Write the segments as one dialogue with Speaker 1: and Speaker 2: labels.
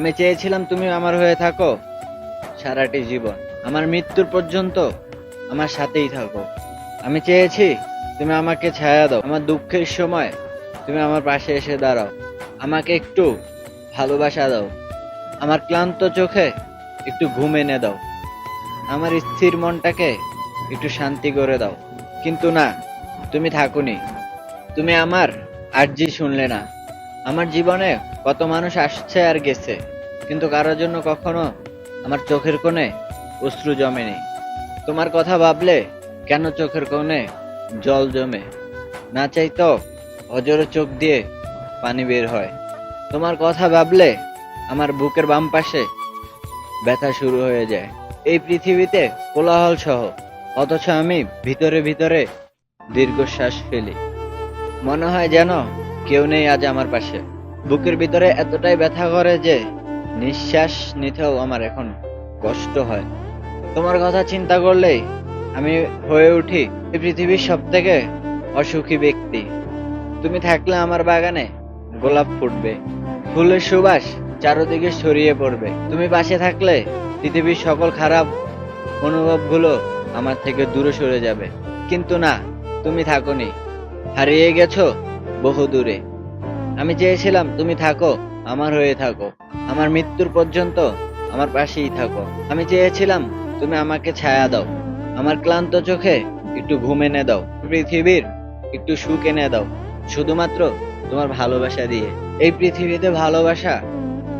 Speaker 1: আমি চেয়েছিলাম তুমি আমার হয়ে থাকো সারাটি জীবন। আমার মৃত্যুর পর্যন্ত আমার সাথেই থাকো। আমি চেয়েছি তুমি আমাকে ছায়া দাও। আমার দুঃখের সময় তুমি আমার পাশে এসে দাঁড়াও। আমাকে একটু ভালোবাসা দাও। আমার ক্লান্ত চোখে একটু ঘুম এনে দাও। আমার স্থির মনটাকে একটু শান্তি করে দাও। কিন্তু না, তুমি থাকুনি। তুমি আমার আর্জি শুনলে না। আমার জীবনে কত মানুষ আসছে আর গেছে, কিন্তু কারোর জন্য কখনো আমার চোখের কোণে অশ্রু জমেনি। তোমার কথা ভাবলে কেন চোখের কোণে জল জমে? না চাই তো অজরে চোখ দিয়ে পানি বের হয়। তোমার কথা ভাবলে আমার বুকের বাম পাশে ব্যথা শুরু হয়ে যায়। এই পৃথিবীতে কোলাহল সহ, অথচ আমি ভিতরে ভিতরে দীর্ঘশ্বাস ফেলি। মনে হয় যেন কেউ নেই আজ আমার পাশে। বুকের ভিতরে এতটাই ব্যথা করে যে নিঃশ্বাস নিতেও আমার এখন কষ্ট হয়। তোমার কথা চিন্তা করলেই আমি হয়ে উঠি পৃথিবীর সব থেকে অসুখী ব্যক্তি। তুমি থাকলে আমার বাগানে গোলাপ ফুটবে, ফুলের সুবাস চারদিকে ছড়িয়ে পড়বে। তুমি পাশে থাকলে পৃথিবীর সকল খারাপ অনুভবগুলো আমার থেকে দূরে সরে যাবে। কিন্তু না, তুমি থাকোনি। হারিয়ে গেছো বহু দূরে। আমি চেয়েছিলাম, তুমি থাকো, আমার হয়ে থাকো। আমার মৃত্যুর পর্যন্ত আমার পাশেই থাকো। আমি চেয়েছিলাম, তুমি আমাকে ছায়া দাও। আমার ক্লান্ত চোখে একটু ঘুম এনে দাও। পৃথিবীর একটু সুখ এনে দাও। শুধুমাত্র তোমার ভালোবাসা দিয়ে। এই পৃথিবীতে ভালোবাসা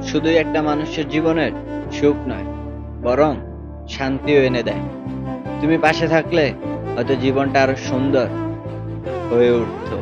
Speaker 1: শুধুই একটা মানুষের জীবনের সুখ নয়, বরং শান্তিও এনে দেয়। তুমি পাশে থাকলে হয়তো জীবনটা আরও সুন্দর হয়ে উঠতো।